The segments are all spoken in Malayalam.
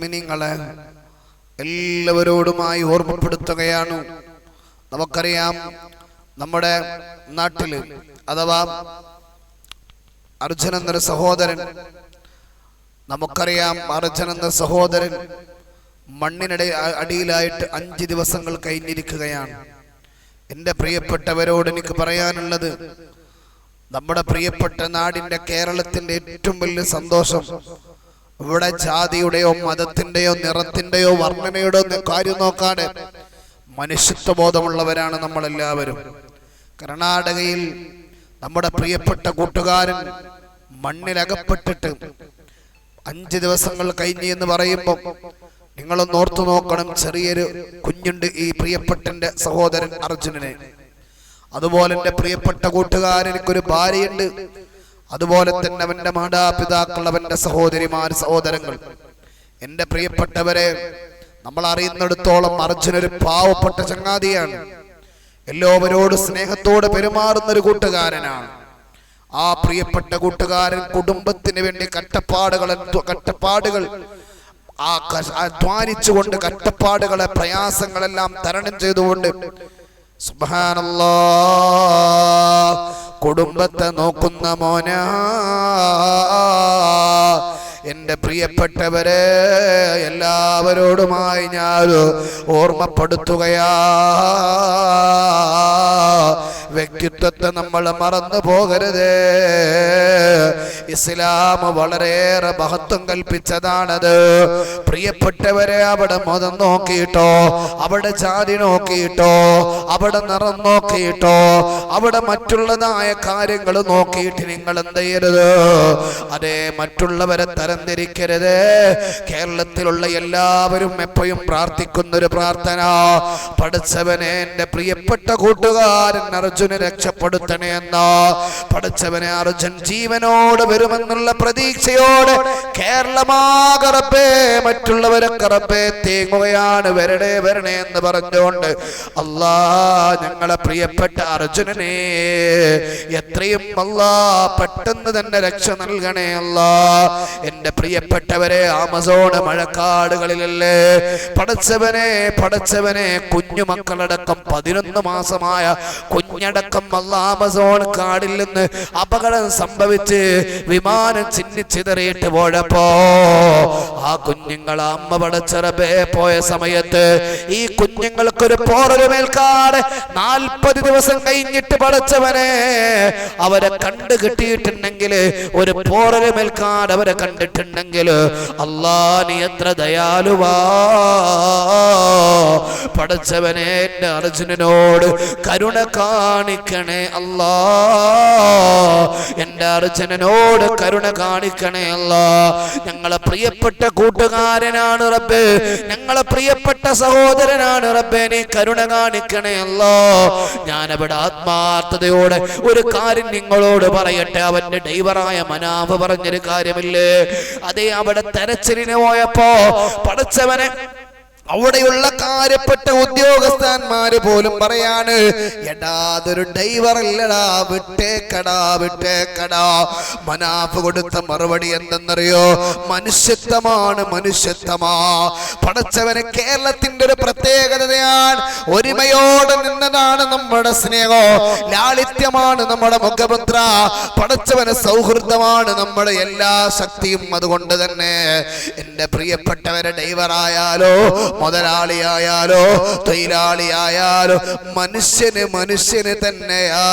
മിനിങ്ങളെ എല്ലാവരോടുമായി ഓർമ്മപ്പെടുത്തുകയാണ്. നമുക്കറിയാം നമ്മുടെ നാട്ടിൽ അഥവാ അർജുൻ എന്നൊരു സഹോദരൻ നമുക്കറിയാം അർജുൻ എന്ന സഹോദരൻ മണ്ണിനിടെ അടിയിലായിട്ട് അഞ്ച് ദിവസങ്ങൾ കഴിഞ്ഞിരിക്കുകയാണ്. എന്റെ പ്രിയപ്പെട്ടവരോട് എനിക്ക് പറയാനുള്ളത് നമ്മുടെ പ്രിയപ്പെട്ട നാടിന്റെ കേരളത്തിന്റെ ഏറ്റവും വലിയ സന്തോഷം ഇവിടെ ജാതിയുടെയോ മതത്തിന്റെയോ നിറത്തിന്റെയോ വർണനയുടെയോ കാര്യം നോക്കാതെ മനുഷ്യത്വബോധമുള്ളവരാണ് നമ്മളെല്ലാവരും. കർണാടകയിൽ നമ്മുടെ പ്രിയപ്പെട്ട കൂട്ടുകാരൻ മണ്ണിലകപ്പെട്ടിട്ട് അഞ്ച് ദിവസങ്ങൾ കഴിഞ്ഞ് എന്ന് പറയുമ്പോൾ നിങ്ങളൊന്ന് ഓർത്തു നോക്കണം ചെറിയൊരു കുഞ്ഞുണ്ട് ഈ പ്രിയപ്പെട്ടന്റെ സഹോദരൻ അർജുനനെ. അതുപോലെ എന്റെ പ്രിയപ്പെട്ട കൂട്ടുകാരൻ എനിക്കൊരു ഭാര്യയുണ്ട്. അതുപോലെ തന്നെ അവന്റെ മാതാപിതാക്കൾ അവന്റെ സഹോദരിമാർ സഹോദരങ്ങൾ. എന്റെ പ്രിയപ്പെട്ടവരെ നമ്മൾ അറിയുന്നിടത്തോളം അർജുനൊരു പാവപ്പെട്ട ചങ്ങാതിയാണ്. എല്ലാവരോട് സ്നേഹത്തോടെ പെരുമാറുന്ന ഒരു കൂട്ടുകാരനാണ്. ആ പ്രിയപ്പെട്ട കൂട്ടുകാരൻ കുടുംബത്തിന് വേണ്ടി കട്ടപ്പാടുകൾ കട്ടപ്പാടുകൾ ആ അധ്വാനിച്ചുകൊണ്ട് കട്ടപ്പാടുകളെ പ്രയാസങ്ങളെല്ലാം തരണം ചെയ്തുകൊണ്ട് കുടുംബത്തെ നോക്കുന്ന മോന. എന്റെ പ്രിയപ്പെട്ടവരെ എല്ലാവരോടുമായി ഞാൻ ഓർമ്മപ്പെടുത്തുകയാ. വ്യക്തിത്വത്തെ നമ്മൾ മറന്നു പോകരുത്. ഇസ്ലാം വളരെയേറെ മഹത്വം കൽപ്പിച്ചതാണത്. പ്രിയപ്പെട്ടവരെ അവിടെ മതം നോക്കിയിട്ടോ അവിടെ ജാതി നോക്കിയിട്ടോ അവിടെ നിറം നോക്കിയിട്ടോ അവിടെ മറ്റുള്ളതായ കാര്യങ്ങൾ നോക്കിയിട്ട് നിങ്ങൾ എന്ത് ചെയ്യരുത്? അതേ മറ്റുള്ളവരെ തരംതിരിക്കരുത്. കേരളത്തിലുള്ള എല്ലാവരും എപ്പോഴും പ്രാർത്ഥിക്കുന്നൊരു പ്രാർത്ഥന. പഠിച്ചവനെ എന്റെ പ്രിയപ്പെട്ട കൂട്ടുകാരൻ അർജുനെ രക്ഷപ്പെടുത്തണേ എന്ന് പഠിച്ചവനെ അർജുൻ ജീവനോട് വരുമെന്നുള്ള പ്രതീക്ഷയോട് കേരളമാകറപ്പേ മറ്റുള്ളവരെ കറപ്പേ തേങ്ങുകയാണ് വരണേ വരണേ എന്ന് പറഞ്ഞുകൊണ്ട് അല്ലാ ഞങ്ങളെ പ്രിയപ്പെട്ട അർജുനനെ എത്രയും അല്ലാ പെട്ടെന്ന് തന്നെ രക്ഷ നൽകണേ അല്ലാ. എന്റെ പ്രിയപ്പെട്ടവരെ ആമസോണ് മഴക്കാടുകളിലല്ലേ? പടച്ചവനെ പടച്ചവനെ കുഞ്ഞുമക്കളടക്കം പതിനൊന്ന് മാസമായ കുഞ്ഞടക്കം അല്ല ആമസോൺ കാടിൽ നിന്ന് അപകടം സംഭവിച്ച് വിമാനം ചിന്നിച്ചിതറിയിട്ട് പോഴപ്പോ ആ കുഞ്ഞുങ്ങൾ അമ്മ പടച്ചറബേ പോയ സമയത്ത് ഈ കുഞ്ഞുങ്ങൾക്കൊരു പോറലുമേൽക്കാട് നാൽപ്പത് ദിവസം കഴിഞ്ഞിട്ട് പടച്ചവനെ അവരെ കണ്ടു കിട്ടിയിട്ടുണ്ടെങ്കിൽ ഒരു പോറലുമേൽക്കാട് അവരെ കണ്ടിട്ടുണ്ടെങ്കിൽ അല്ലാ നീ എത്ര ദയാലുവാ. പടച്ചവനെ എന്റെ അർജുനനോട് കരുണ കാണിക്കണേ അല്ലാ എന്റെ അർജുനനോട് കരുണ കാണിക്കണേ അല്ലാ. ഞങ്ങളെ പ്രിയപ്പെട്ട കൂട്ടുകാരനാണ് റബ്ബേ. ഞങ്ങളെ പ്രിയപ്പെട്ട സഹോദരനാണ് റബ്ബേ. നീ കരുണ കാണിക്കണേ അല്ലാ. ഞാൻ അവിടെ ആത്മാർത്ഥതയോടെ ഒരു കാര്യം നിങ്ങളോട് പറയട്ടെ. അവന്റെ ഡൈവറായ മനാവ് പറഞ്ഞൊരു കാര്യമില്ലേ? അതേ അവിടെ തെരച്ചിലിന് പോയപ്പോ പടച്ചവനെ അവിടെയുള്ള കാര്യപ്പെട്ട ഉദ്യോഗസ്ഥന്മാര് പോലും പറയാണ് എടാ അതൊരു ഡ്രൈവർ അല്ലടാ വിട്ടേക്കടാ വിട്ടേക്കടാ. മനാഫ് കൊടുത്ത മറുപടി എന്തെന്നറിയോ? മനുഷ്യത്വമാണ് മനുഷ്യത്വമാ. പടച്ചവന് കേരളത്തിന്റെ ഒരു പ്രത്യേകതയാണ്. ഒരുമയോടെ നിന്നതാണ് നമ്മുടെ സ്നേഹോ. ലാളിത്യമാണ് നമ്മുടെ മുഖപുത്ര പടച്ചവന് സൗഹൃദമാണ് നമ്മുടെ എല്ലാ ശക്തിയും അതുകൊണ്ട് തന്നെ. എന്റെ പ്രിയപ്പെട്ടവരെ ഡ്രൈവറായാലോ മുതലാളിയായാലോ തൊഴിലാളിയായാലോ മനുഷ്യന് മനുഷ്യന് തന്നെയാ.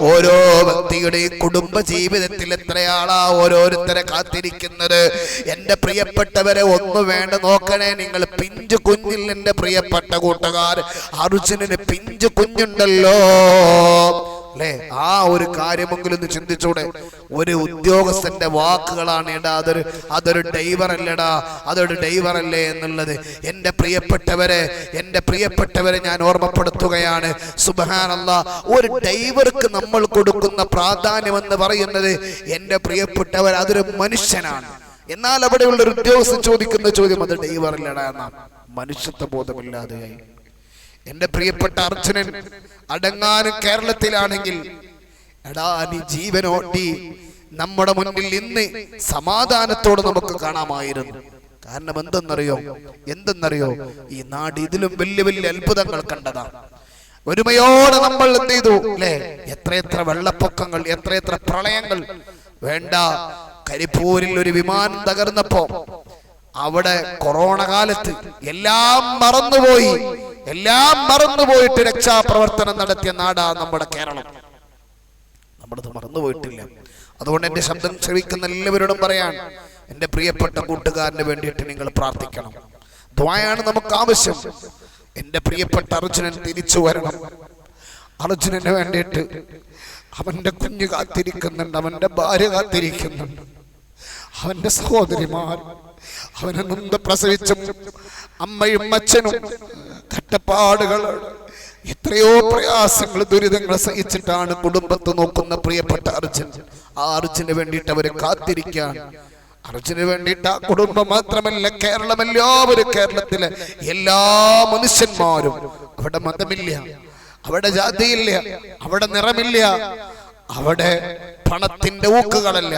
ഓരോ വ്യക്തിയുടെയും കുടുംബ ജീവിതത്തിൽ എത്രയാളാ ഓരോരുത്തരെ കാത്തിരിക്കുന്നത്? എന്റെ പ്രിയപ്പെട്ടവരെ ഒന്നു വേണ്ട നോക്കണേ. നിങ്ങൾ പിഞ്ചു കുഞ്ഞിൽ എന്റെ പ്രിയപ്പെട്ട കൂട്ടുകാർ. അർജുനന് പിഞ്ചു കുഞ്ഞുണ്ടല്ലോ. അല്ലേ? ആ ഒരു കാര്യമെങ്കിലും ചിന്തിച്ചൂടെ. ഒരു ഉദ്യോഗസ്ഥന്റെ വാക്കുകളാണ് എടാ അതൊരു അതൊരു ഡൈവർ അല്ലടാ അതൊരു ഡൈവർ അല്ലേ എന്നുള്ളത്. എന്റെ പ്രിയപ്പെട്ടവരെ എന്റെ പ്രിയപ്പെട്ടവരെ ഞാൻ ഓർമ്മപ്പെടുത്തുകയാണ്. സുബഹാനല്ല ഒരു ഡൈവർക്ക് നമ്മൾ കൊടുക്കുന്ന പ്രാധാന്യം എന്ന് പറയുന്നത് എന്റെ പ്രിയപ്പെട്ടവർ അതൊരു മനുഷ്യനാണ്. എന്നാൽ അവിടെയുള്ള ഒരു ഉദ്യോഗസ്ഥൻ ചോദിക്കുന്ന ചോദ്യം അത് ഡൈവർ അല്ലടാ എന്നാ മനുഷ്യത്വ ബോധമില്ലാതെയായി എന്റെ പ്രിയപ്പെട്ട അർജുനൻ അടങ്ങാനും കേരളത്തിലാണെങ്കിൽ എടാ നീ ജീവനോട്ടി നമ്മുടെ മുന്നിൽ ഇന്ന് സമാധാനത്തോടെ നമുക്ക് കാണാമായിരുന്നു. കാരണം എന്തെന്നറിയോ? എന്തെന്നറിയോ? ഈ നാട് ഇതിലും വലിയ വലിയ അത്ഭുതങ്ങൾ കണ്ടതാണ് ഒരുമയോടെ നമ്മൾ എന്ത് ചെയ്തു? അല്ലേ? എത്രയെത്ര വെള്ളപ്പൊക്കങ്ങൾ എത്രയെത്ര പ്രളയങ്ങൾ. വേണ്ട കരിപ്പൂരിൽ ഒരു വിമാനം തകർന്നപ്പോ അവിടെ കൊറോണ കാലത്ത് എല്ലാം മറന്നുപോയി. എല്ലാം മറന്നുപോയിട്ട് രക്ഷാപ്രവർത്തനം നടത്തിയ നാടാണ് നമ്മുടെ കേരളം. നമ്മളത് മറന്നുപോയിട്ടില്ല. അതുകൊണ്ട് എന്റെ ശബ്ദം ശ്രവിക്കുന്ന എല്ലാവരോടും പറയാൻ എന്റെ പ്രിയപ്പെട്ട കൂട്ടുകാരന് വേണ്ടിയിട്ട് നിങ്ങൾ പ്രാർത്ഥിക്കണം. ദ്വായാണ് നമുക്ക് ആവശ്യം. എന്റെ പ്രിയപ്പെട്ട അർജുനൻ തിരിച്ചു വരണം. അർജുനന് വേണ്ടിയിട്ട് അവന്റെ കുഞ്ഞു കാത്തിരിക്കുന്നുണ്ട് അവന്റെ ഭാര്യ കാത്തിരിക്കുന്നുണ്ട്. അവന്റെ സഹോദരിമാർ അവനെ നൊന്ത് പ്രസവിച്ചും അമ്മയും അച്ഛനും കട്ടപ്പാടുകൾ എത്രയോ പ്രയാസങ്ങൾ ദുരിതങ്ങൾ സഹിച്ചിട്ടാണ് കുടുംബത്തെ നോക്കുന്ന പ്രിയപ്പെട്ട അർജുൻ. ആ അർജുന് വേണ്ടിയിട്ട് അവരെ കാത്തിരിക്കാൻ അർജുന് വേണ്ടിയിട്ട് ആ കുടുംബം മാത്രമല്ല കേരളം എല്ലാവരും കേരളത്തിലെ എല്ലാ മനുഷ്യന്മാരും. അവിടെ മതമില്ല അവിടെ ജാതിയില്ല അവിടെ നിറമില്ല അവിടെ പണത്തിന്റെ ഊക്കുകളല്ല.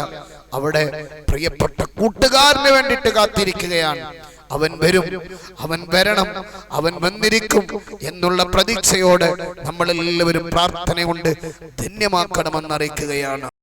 അവിടെ പ്രിയപ്പെട്ട കൂട്ടുകാരന് വേണ്ടിയിട്ട് കാത്തിരിക്കുകയാണ്. അവൻ വരും അവൻ വരണം അവൻ വന്നിരിക്കും എന്നുള്ള പ്രതീക്ഷയോടെ നമ്മളെല്ലാവരും പ്രാർത്ഥന കൊണ്ട് ധന്യമാക്കണമെന്ന് അറിയിക്കുകയാണ്.